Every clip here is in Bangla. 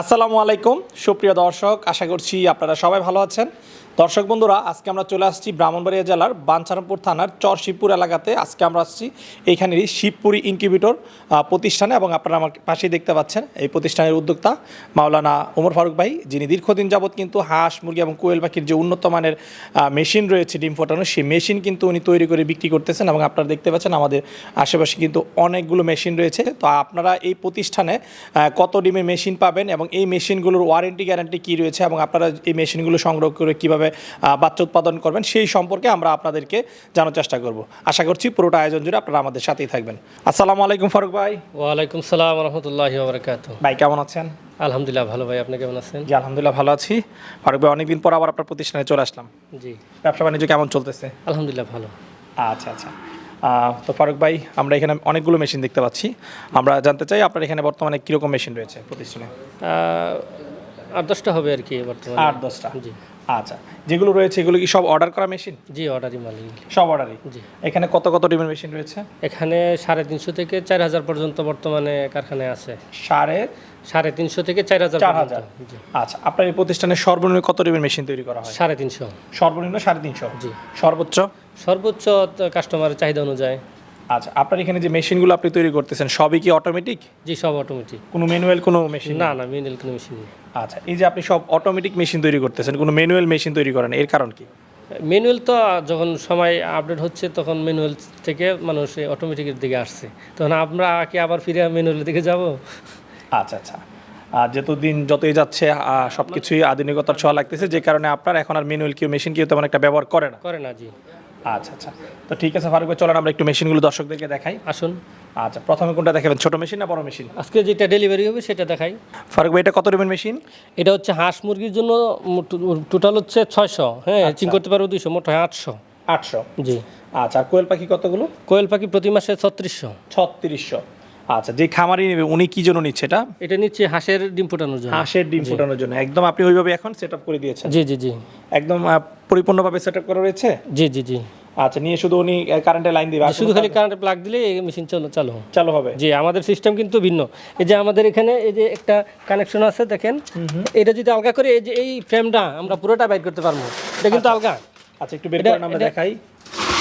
আসসালামু আলাইকুম। সুপ্রিয় দর্শক আশা করছি আপনারা সবাই ভালো আছেন। দর্শক বন্ধুরা, আজকে আমরা চলে আসছি ব্রাহ্মণবাড়িয়া জেলার বাঞ্ছারামপুর থানার চর শিবপুর এলাকাতে। আজকে আমরা আসছি এইখানেরই শিবপুরি ইনকিউবেটর প্রতিষ্ঠানে এবং আপনারা আমার পাশেই দেখতে পাচ্ছেন এই প্রতিষ্ঠানের উদ্যোক্তা মাওলানা ওমর ফারুক ভাই, যিনি দীর্ঘদিন যাবৎ কিন্তু হাঁস, মুরগি এবং কোয়েল পাখির যে উন্নত মানের মেশিন রয়েছে ডিম ফোটানো, সেই মেশিন কিন্তু উনি তৈরি করে বিক্রি করতেছেন এবং আপনারা দেখতে পাচ্ছেন আমাদের আশেপাশে কিন্তু অনেকগুলো মেশিন রয়েছে। তো আপনারা এই প্রতিষ্ঠানে কত ডিমের মেশিন পাবেন এবং এই মেশিনগুলোর ওয়ারেন্টি, গ্যারান্টি কী রয়েছে এবং আপনারা এই মেশিনগুলো সংগ্রহ করে কীভাবে আহ, বাচ্চা উৎপাদন করবেন সেই সম্পর্কে আমরা আপনাদেরকে জানার চেষ্টা করব। আশা করছি পুরোটা আয়োজন জুড়ে আপনারা আমাদের সাথেই থাকবেন। আসসালামু আলাইকুম ফারুক ভাই। ওয়ালাইকুম সালাম রহমতুল্লাহ বরকাত ভাই কেমন আছেন? আলহামদুলিল্লাহ ভালো ভাই। আপনি কেমন আছেন? জি আলহামদুলিল্লাহ ভালো আছি। ফারুক ভাই অনেকদিন পর আবার আপনার প্রতিষ্ঠানে চলে আসলাম। জি। ব্যবসা বাণিজ্য কেমন চলতেছে? আলহামদুলিল্লাহ ভালো। আচ্ছা আচ্ছা। তো ফারুক ভাই আমরা এখানে অনেকগুলো মেশিন দেখতে পাচ্ছি। আমরা জানতে চাই আপনার এখানে বর্তমানে কীরকম মেশিন রয়েছে প্রতিষ্ঠানে? আট দশটা হবে আর কি বর্তমানে আট দশটা। জি। আচ্ছা যেগুলো রয়েছে এগুলো কি সব অর্ডার করা মেশিন জি অর্ডারই মালিক। সব অর্ডারই জি। এখানে কত কত ডিমের মেশিন রয়েছে? এখানে সাড়ে তিনশো থেকে চার হাজার পর্যন্ত বর্তমানে কারখানায় আছে। সাড়ে সাড়ে তিনশো থেকে চার হাজার চার হাজার। আচ্ছা আপনার এই প্রতিষ্ঠানে সর্বনিম্ন কত ডিমের মেশিন তৈরি করা হয়? সাড়ে তিনশো। সর্বনিম্ন সাড়ে তিনশো। জি। সর্বোচ্চ? সর্বোচ্চ কাস্টমারের চাহিদা অনুযায়ী। আচ্ছা আপনার এখানে যে মেশিনগুলো আপনি তৈরি করতেছেন সবই কি অটোমেটিক জি সব অটোমেটিক কোনো ম্যানুয়াল কোনো মেশিন না না মিনেল কোনো মেশিন নেই। আচ্ছা এই যে আপনি সব অটোমেটিক মেশিন তৈরি করতেছেন কোনো ম্যানুয়াল মেশিন তৈরি করেন এর কারণ কি? ম্যানুয়াল তো যখন সময় আপডেট হচ্ছে তখন ম্যানুয়াল থেকে মানুষ অটোমেটিকের দিকে আসছে। তখন আমরা কি আবার ফিরে ম্যানুয়ালের দিকে যাব? আচ্ছা আচ্ছা। আর যত দিন যতই যাচ্ছে সব কিছুই আধুনিকতার ছোঁয়া লাগতেছে যে কারণে আপনার এখন আর ম্যানুয়াল কেউ মেশিন কেউ তেমন একটা ব্যবহার করে না। করে না জি। আচ্ছা আচ্ছা। তো ঠিক আছে ফারুক ভাই চলেন আমরা একটু মেশিনগুলো দর্শকদেরকে দেখাই। আসুন। আচ্ছা প্রথমে কোনটা দেখাবেন? ছোট মেশিন না বড় মেশিন? আজকে যেটা ডেলিভারি হবে সেটা দেখাই। ফারুক ভাই এটা কত ডিমের মেশিন? এটা হচ্ছে হাঁস মুরগির জন্য টোটাল হচ্ছে ছয়শো। হ্যাঁ চিং করতে পারব দুইশো মোট হয় আটশো। আটশো? জি। আচ্ছা আর কোয়েল পাখি কতগুলো? কোয়েল পাখি প্রতি মাসে ছত্রিশশো। ছত্রিশশো। আচ্ছা যে খামারি নেবে উনি কি জন্য নিচ্ছে এটা? এটা নিচ্ছে হাঁসের ডিম ফোটানোর জন্য। হাঁসের ডিম ফোটানোর জন্য। একদম আপনি ওইভাবে এখন সেট আপ করে দিয়েছেন? জি জি জি। একদম পরিপূর্ণভাবে সেট করা রয়েছে? জি জি জি। আচ্ছা নিয়ে শুধু উনি কারেন্টের লাইন দিবে। শুধু খালি কারেন্টের প্লাগ দিলে এই মেশিন চালু চালু হবে। চালু হবে। জি আমাদের সিস্টেম কিন্তু ভিন্ন। এই যে আমাদের এখানে এই যে একটা কানেকশন আছে দেখেন। এটা যদি আলগা করে এই যে এই ফ্রেমটা আমরা পুরোটা বাইর করতে পারব। এটা কিন্তু আলগা। আচ্ছা একটু বের করে আমরা দেখাই।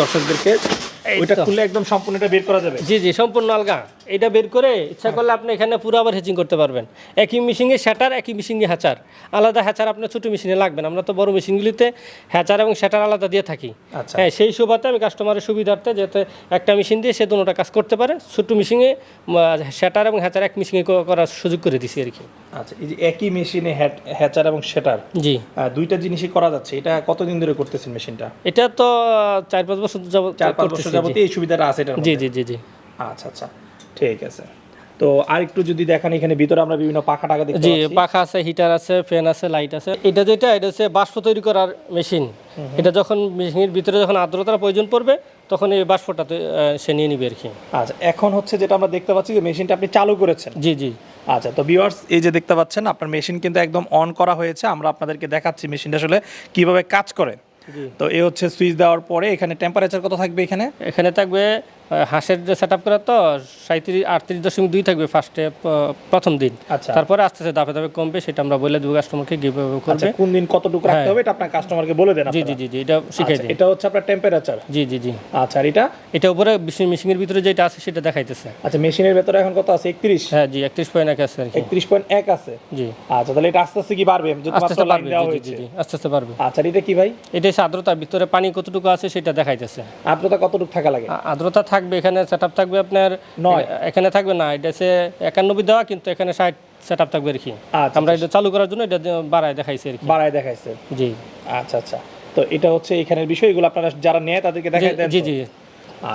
দর্শকদেরকে ওইটা খুলে একদম সম্পূর্ণ এটা বের করা যাবে। জি জি সম্পূর্ণ আলগা। এটা বের করে ইচ্ছা করলে আপনি এখানে পুরো আবার হেচিং করতে পারবেন। একই মেশিনে শ্যাটার একই মেশিনে হ্যাচার আলাদা হ্যাচার আপনার ছোটো মেশিনে লাগবে না। আমরা তো বড় মেশিনগুলিতে হ্যাচার এবং শ্যাটার আলাদা দিয়ে থাকি। আচ্ছা। হ্যাঁ সেই সুবাদে আমি কাস্টমারের সুবিধার্থে যাতে একটা মেশিন দিয়ে সে দুটোটা কাজ করতে পারে ছোট্ট মেশিনে শ্যাটার এবং হ্যাচার এক মেশিনে করার সুযোগ করে দিছি আর কি। আচ্ছা এই যে একই মেশিনে হ্যাচার এবং সেটার জি। দুইটা জিনিসই করা যাচ্ছে এটা কতদিন ধরে করতেছেন মেশিনটা? এটা তো চার পাঁচ বছর যাবত চার পাঁচ বছর যাবতীয় এই সুবিধাটা আছে এটা জি জি জি জি। আচ্ছা আচ্ছা ঠিক আছে। তো আর একটু যদি দেখেন এখানে ভিতরে আমরা বিভিন্ন পাখা টাকা দেখতে জি পাখা আছে হিটার আছে ফ্যান আছে লাইট আছে। এটা যেটা এটা হচ্ছে বাষ্প তৈরি করার মেশিন এটা যখন মেশিনের ভিতরে যখন আর্দ্রতার প্রয়োজন পড়বে তখন এই বাষ্পটা সে নিয়ে নিবে আর কি। আচ্ছা এখন হচ্ছে যেটা আমরা দেখতে পাচ্ছি যে মেশিনটা আপনি চালু করেছেন। জি জি। আচ্ছা তো ভিউয়ার্স এই যে দেখতে পাচ্ছেন আপনার মেশিন কিন্তু একদম অন করা হয়েছে। আমরা আপনাদেরকে দেখাচ্ছি মেশিনটা আসলে কীভাবে কাজ করে। তো এ হচ্ছে সুইচ দেওয়ার পরে এখানে টেম্পারেচার কত থাকবে এখানে? এখানে থাকবে হাঁসের যে সেট আপ করা তো সাঁত্রিশ আটত্রিশ দশমিক দুই থাকবে ফার্স্টে প্রথম দিন। আচ্ছা। তারপরে আস্তে আস্তে দাপে দাপে কমবে সেটা আমরা বলে দেবো কাস্টমারকে গিভ আচ্ছা করবে কোন দিন কতটুকু রাখতে হবে এটা আপনার কাস্টমারকে বলে দেন জি জি জি জি এটা শিখাই আচ্ছা, দিই। এটা হচ্ছে আপনার টেম্পারেচার জি জি জি। আচ্ছা আর এটা? এটা উপরে মেশিনের ভিতরে যেটা আছে সেটা দেখাইতেছে। আচ্ছা মেশিনের ভেতরে এখন কত আছে? একত্রিশ? হ্যাঁ জি একত্রিশ পয়েন্ট এক আছে আর কি। একত্রিশ পয়েন্ট এক আছে? জি। আচ্ছা তাহলে এটা আস্তে আস্তে কি বাড়বে? যদি আস্তে মাত্র আস্তে লাইন দেওয়া জি জি হয়েছে। জি আস্তে আস্তে পারবে আচ্ছা এটা কি ভাই? এটা হচ্ছে আর্দ্রতার ভিতরে পানি কতটুকু আছে সেটা দেখাইতেছে। আর্দ্রতা কতটুকু থাকা লাগে? আর্দ্রতা থাকবে এখানে সেট থাকবে আপনার নয়। এখানে থাকবে না এটা হচ্ছে একানব্বই দেওয়া কিন্তু এখানে ষাট সেট আপ থাকবে আর কি। আচ্ছা আমরা এটা চালু করার জন্য এটা বাড়ায় দেখাইছি আর কি। বাড়ায় দেখাইছে। জি। আচ্ছা আচ্ছা। তো এটা হচ্ছে এখানের বিষয়গুলো আপনারা যারা নেয় তাদেরকে দেখাই দেন জি জি।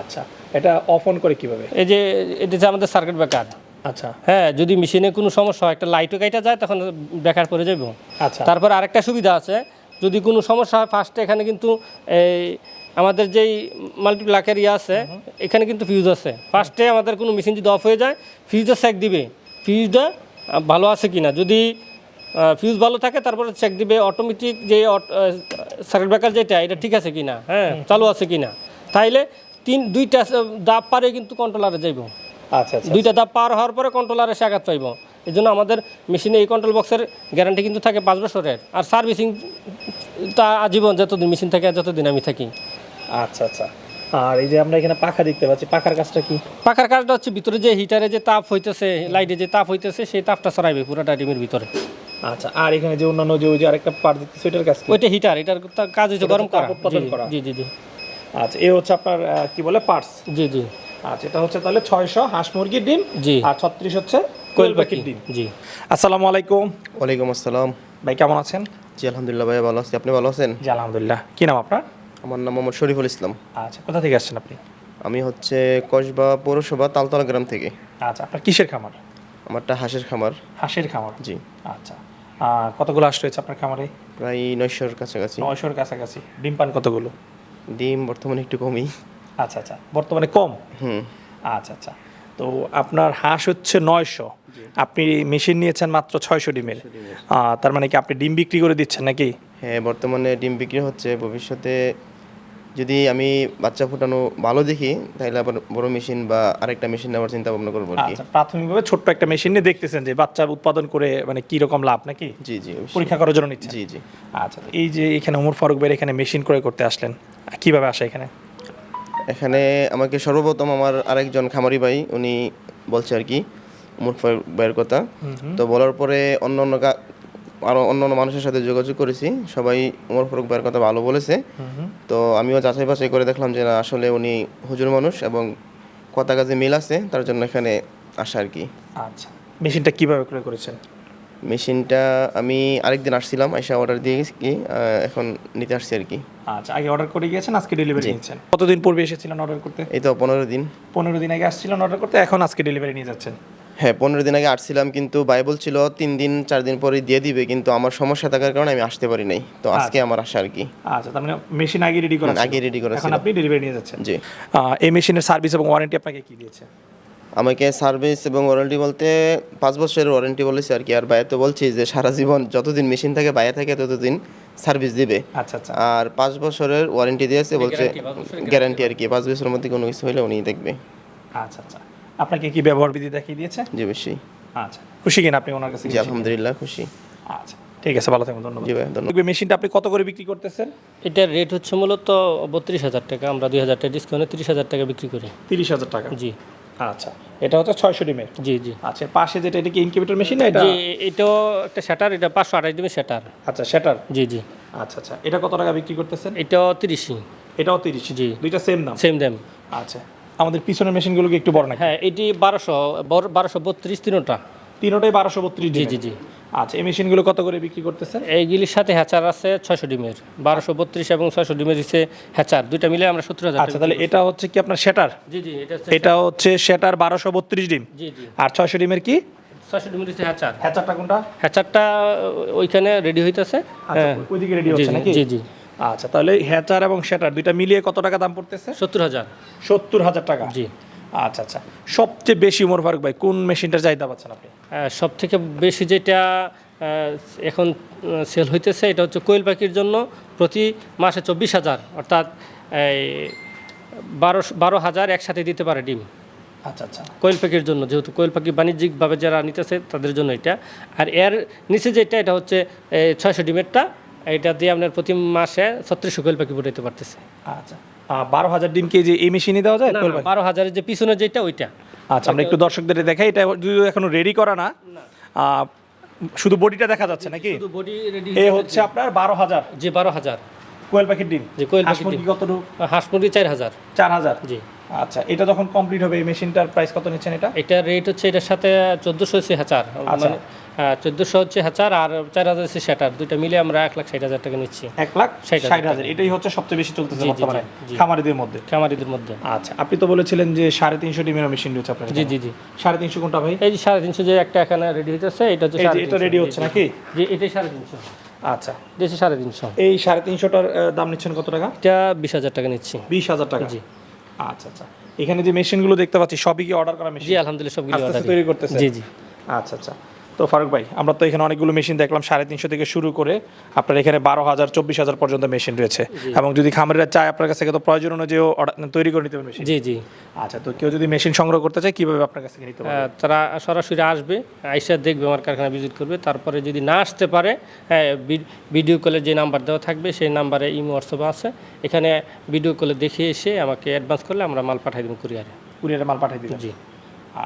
আচ্ছা এটা অফ অন করে কীভাবে? এই যে এটা হচ্ছে আমাদের সার্কিট ব্রেকার আচ্ছা। হ্যাঁ যদি মেশিনে কোনো সমস্যা হয় একটা লাইটও কাইটা যায় তখন বেকার পড়ে যাব আচ্ছা। তারপর আরেকটা সুবিধা আছে যদি কোনো সমস্যা হয় ফার্স্টে এখানে কিন্তু এই আমাদের যেই মাল্টিপ্লাকের ইয়ে আছে এখানে কিন্তু ফিউজ আছে। ফার্স্টে আমাদের কোনো মেশিন যদি অফ হয়ে যায় ফিউজটা চেক দিবে। ফিউজটা ভালো আছে কি না যদি ফিউজ ভালো থাকে তারপরে চেক দিবে অটোমেটিক যে সার্কিট ব্রেকার যেটা এটা ঠিক আছে কি না হ্যাঁ চালু আছে কি না তাইলে তিন দুইটা দাপ পারে কিন্তু কন্ট্রোলারে যাইব। আচ্ছা আচ্ছা দুইটা দাপ পার হওয়ার পরে কন্ট্রোলারে সে আঘাত পাইব। এই জন্য আমাদের মেশিনে এই কন্ট্রোল বক্সের গ্যারান্টি কিন্তু থাকে পাঁচ বছরের। আর সার্ভিসিং তা আজীবন যতদিন মেশিন থাকে যতদিন আমি থাকি। আচ্ছা আচ্ছা। আর এই যে আমরা এখানে পাখা দেখতে পাচ্ছি পাখার কাজটা কি? পাখার কাজটা হচ্ছে ভিতরে যে হিটারে যে তাপ হইতেছে লাইটে যে তাপ হইতেছে সেই তাপটা সরাইবে পুরোটা ডিমের ভিতরে। আচ্ছা আর এখানে যে অন্যান্য যে ওই যে আরেকটা পার্ট দেখতেছি ওইটার কাজ ওইটা হিটার এটার কাজ হচ্ছে গরম করা। জি, জি জি জি। আচ্ছা এ হচ্ছে আপনার কি বলে পার্টস জি জি। আচ্ছা এটা হচ্ছে তাহলে ছয়শো হাঁস মুরগির ডিম জি। আর ছত্রিশ হচ্ছে কোয়েল কোয়েল পাখির ডিম। জি। আসসালামু আলাইকুম। ওয়ালাইকুম আসসালাম। ভাই কেমন আছেন? জি আলহামদুলিল্লাহ ভাই ভালো আছি। আপনি ভালো আছেন? জি আলহামদুলিল্লাহ। কি নাম আপনার? আমার নাম মোহাম্মদ শরীফুল ইসলাম। আচ্ছা কোথা থেকে আসছেন আপনি? আমি হচ্ছে কসবা পৌরসভা তালতলা গ্রাম থেকে। আচ্ছা আপনার কিসের খামার? আমারটা হাঁসের খামার। হাঁসের খামার? জি। আচ্ছা কতগুলো হাঁস রয়েছে আপনার খামারে? প্রায় নয়শোর কাছাকাছি। নয়শোর কাছাকাছি। ডিম পান কতগুলো? ডিম বর্তমানে একটু কমই। আচ্ছা আচ্ছা বর্তমানে কম? হুম। আচ্ছা আচ্ছা তো আপনার হাঁস হচ্ছে নয়শো। আপনি মেশিন নিয়েছেন মাত্র ছয়শো ডিমের। তার মানে কি আপনি ডিম বিক্রি করে দিচ্ছেন নাকি? হ্যাঁ বর্তমানে ডিম বিক্রি হচ্ছে ভবিষ্যতে যদি আমি বাচ্চা ফুটানো ভালো দেখি তাহলে আবার বড় মেশিন বা আরেকটা মেশিন নেওয়ার চিন্তা ভাবনা করব আচ্ছা প্রাথমিকভাবে ছোট্ট একটা মেশিন নিয়ে দেখতেছেন যে বাচ্চা উৎপাদন করে মানে কি রকম লাভ নাকি? জি জি পরীক্ষা করার জন্য নিচ্ছেন জি জি। আচ্ছা এই যে এখানে ওমর ফারুক ভাইয়ের এখানে মেশিন ক্রয় করতে আসলেন কীভাবে আসে এখানে? এখানে আমাকে সর্বপ্রথম আমার আরেকজন খামারি ভাই উনি বলছে আর কি উমর ফারুক ভাইয়ের কথা। তো বলার পরে অন্য অন্য আরও অন্য অন্য মানুষের সাথে যোগাযোগ করেছি। সবাই উমর ফারুক ভাইয়ের কথা ভালো বলেছে। তো আমিও যাচাই বাছাই করে দেখলাম যে না আসলে উনি হুজুর মানুষ এবং কথা কাজে মিল আছে তার জন্য এখানে আসা আর কি। আচ্ছা। মেশিনটা কীভাবে ক্রয় করেছেন? মেশিনটা আমি আরেকদিন আসছিলাম আইসা অর্ডার দিয়ে গেছি কি এখন নিতে আসছি আর কি। আচ্ছা আগে অর্ডার করে গিয়েছেন আজকে ডেলিভারি নিচ্ছেন। কতদিন পূর্বে এসেছিলেন অর্ডার করতে? এই তো পনেরো দিন। পনেরো দিন আগে আসছিলেন অর্ডার করতে এখন আজকে ডেলিভারি নিয়ে যাচ্ছেন। হ্যাঁ পনেরো দিন আগে আসছিলাম কিন্তু বাইবল ছিল তিন দিন চার দিন পরে দিয়ে দিবে কিন্তু আমার সমস্যা থাকার কারণে আমি আসতে পারি নাই। তো আজকে আমার আসা আর কি। আচ্ছা তার মানে মেশিন আগে রেডি করা আগে রেডি করা এখন আপনি ডেলিভারি নিয়ে যাচ্ছেন। জি। এই মেশিনের সার্ভিস এবং ওয়ারেন্টি আপনাকে কি দিয়েছে? আমাকে সার্ভিস এবং ওয়ারেন্টি বলতে পাঁচ বছরের ওয়ারেন্টি বলেছে আর কি। আর বাইরে তো বলছি যে সারা জীবন যতদিন মেশিন থাকে বাইরে থাকে ততদিন সার্ভিস দিবে। আচ্ছা আচ্ছা। আর পাঁচ বছরের ওয়ারেন্টি দিয়েছে বলছে গ্যারান্টি আর কি। পাঁচ বছরের মধ্যে কোনো কিছু হলে উনি দেখবে। আচ্ছা আচ্ছা। আপনাকে কি ব্যবহার বিধি দেখিয়ে দিয়েছে? জি অবশ্যই। আচ্ছা খুশি কিনা আপনি ওনার কাছে? জি আলহামদুলিল্লাহ খুশি। আচ্ছা ঠিক আছে ভালো থাকুন ধন্যবাদ। জি ভাই ধন্যবাদ। মেশিনটা আপনি কত করে বিক্রি করতেছেন? এটার রেট হচ্ছে মূলত বত্রিশ হাজার টাকা আমরা দুই হাজার টাকা ডিসকাউন্টে তিরিশ হাজার টাকা বিক্রি করি। তিরিশ হাজার টাকা? জি। আচ্ছা এটা হচ্ছে ছয়শো ডিমের? জি জি। আচ্ছা পাশে যেটা এটা কি ইনকিউবেটর মেশিন না এটা? জি এটাও একটা শাটার এটা পাঁচশো আঠাশ দিনের শাটার আচ্ছা সেটার জি জি। আচ্ছা আচ্ছা এটা কত টাকা বিক্রি করতেছেন? এটাও তিরিশই। এটাও তিরিশ। জি। দুইটা সেম দাম? সেম দাম। আচ্ছা আমাদের পিছনের মেশিনগুলোকে একটু বড় নাকি? হ্যাঁ এটি বারোশো বারোশো বত্রিশ তিনোটা। তিনোটাই বারোশো বত্রিশ জি জি জি। আচ্ছা এই মেশিনগুলো কত করে বিক্রি করতেছেন এইগুলির সাথে হ্যাচার আছে ছয়শো ডিমের। বারোশো বত্রিশ এবং ছয়শো ডিমের হচ্ছে হ্যাচার। দুইটা মিলে আমরা সত্তর হাজার আচ্ছা তাহলে এটা হচ্ছে কি আপনার সেটার? জি জি এটা হচ্ছে এটা হচ্ছে সেটার বারোশো বত্রিশ ডিম। জি জি। আর ছয়শো ডিমের কি? ছয়শো ডিমের হচ্ছে হ্যাচার। হ্যাচারটা কোনটা? হ্যাচারটা ওইখানে রেডি হইতেছে। আচ্ছা ওইদিকে রেডি হচ্ছে নাকি? জি জি। আচ্ছা তাহলে হ্যাচার এবং সেটার দুইটা মিলিয়ে কত টাকা দাম পড়তেছে? সত্তর হাজার। সত্তর হাজার টাকা? জি। আচ্ছা আচ্ছা। সবচেয়ে বেশি উমর ফারুক ভাই কোন মেশিনটার চাহিদা পাচ্ছেন আপনি? সব থেকে বেশি যেটা এখন সেল হইতেছে এটা হচ্ছে কোয়েল পাখির জন্য প্রতি মাসে চব্বিশ হাজার অর্থাৎ বারো বারো হাজার একসাথে দিতে পারে ডিম। আচ্ছা আচ্ছা। কোয়েল পাখির জন্য যেহেতু কোয়েল পাখি বাণিজ্যিকভাবে যারা নিতেছে তাদের জন্য এটা। আর এর নিচে যেটা এটা হচ্ছে ছয়শো ডিমেরটা এটা দিয়ে আপনার প্রতি মাসে ছত্রিশশো কোয়েল পাখি ফুটাইতে পারতেছে। আচ্ছা। বারো হাজার ডিম কেজি এই মেশিনই দেওয়া যায়? বারো হাজারের যে পিছনে যেটা ওইটা। আচ্ছা আমরা একটু দর্শকদের দেখাই এটা যদিও এখনও রেডি করা না। শুধু বডিটা দেখা যাচ্ছে নাকি? শুধু বডি রেডি এ হচ্ছে আপনার বারো হাজার। যে বারো হাজার। কোয়েল পাখির ডিম? যে কোয়েল পাখির ডিম। কতটুকু? হাঁস মুরগি চার হাজার। চার হাজার? জি। আচ্ছা এটা যখন কমপ্লিট হবে এই মেশিনটার প্রাইস কত নিচ্ছেন এটা? এটার রেট হচ্ছে এটার সাথে চোদ্দোশো হাজার। আচ্ছা। মানে চোদ্দোশো হচ্ছে হাজার আর চার হাজার হচ্ছে শাটার দুইটা মিলে আমরা এক লাখ ষাট হাজার টাকা নিচ্ছি। এক লাখ ষাট হাজার এটাই হচ্ছে সবচেয়ে বেশি চলতেছে বর্তমানে খামারিদের মধ্যে। খামারিদের মধ্যে। আচ্ছা আপনি তো বলেছিলেন যে সাড়ে তিনশো ডিমের মেশিন রয়েছে আপনার জি জি জি। সাড়ে তিনশো কোনটা ভাই? এই যে সাড়ে তিনশো যে একটা এখানে রেডি হইতেছে এটা হচ্ছে সাড়ে এটা তিনশো। রেডি হচ্ছে নাকি? জি এটাই সাড়ে তিনশো। আচ্ছা। দিয়েছে সাড়ে তিনশো। এই সাড়ে তিনশোটার দাম নিচ্ছেন কত টাকা? এটা বিশ হাজার টাকা নিচ্ছি। বিশ হাজার টাকা। জি। আচ্ছা আচ্ছা। এখানে যে মেশিনগুলো দেখতে পাচ্ছি সবই কি অর্ডার করা মেশিন জি আলহামদুলিল্লাহ সবগুলো তৈরি করতেছে। জি জি। আচ্ছা আচ্ছা। তো ফারুক ভাই আমরা তো এখানে অনেকগুলো মেশিন দেখলাম সাড়ে তিনশো থেকে শুরু করে আপনার এখানে বারো হাজার চব্বিশ হাজার পর্যন্ত মেশিন রয়েছে। এবং যদি খামারিরা চায় আপনার কাছ থেকে তো প্রয়োজন অনুযায়ী তৈরি করে নিতে পারবে জি জি। আচ্ছা তো কেউ যদি মেশিন সংগ্রহ করতে চায় কীভাবে আপনার কাছ থেকে নিতে পারবে? তারা সরাসরি আসবে আইসা দেখবে আমার কারখানা ভিজিট করবে। তারপরে যদি না আসতে পারে হ্যাঁ, ভিডিও কলে যে নাম্বার দেওয়া থাকবে সেই নাম্বারে ইমো হোয়াটসঅ্যাপ আছে। এখানে ভিডিও কলে দেখে এসে আমাকে অ্যাডভান্স করলে আমরা মাল পাঠাই দেবো কুরিয়ারে কুরিয়ারে মাল পাঠিয়ে দিবেন? জি।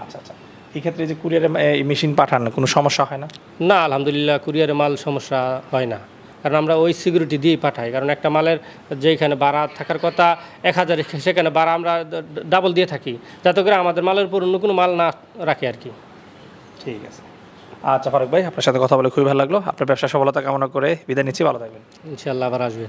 আচ্ছা আচ্ছা। এই ক্ষেত্রে যে কুরিয়ারে মেশিন পাঠান কোনো সমস্যা হয় না? না আলহামদুলিল্লাহ কুরিয়ারে মাল সমস্যা হয় না। কারণ আমরা ওই সিকিউরিটি দিয়েই পাঠাই। কারণ একটা মালের যেখানে ভাড়া থাকার কথা এক হাজার সেখানে ভাড়া আমরা ডাবল দিয়ে থাকি। যাতে করে আমাদের মালের উপর অন্য কোনো মাল না রাখে আর কি। ঠিক আছে। আচ্ছা ফারুক ভাই আপনার সাথে কথা বলে খুবই ভালো লাগল। আপনার ব্যবসা সফলতা কামনা করে বিদায় নিচ্ছি। ভালো থাকবেন। ইনশাল্লাহ আবার আসবে।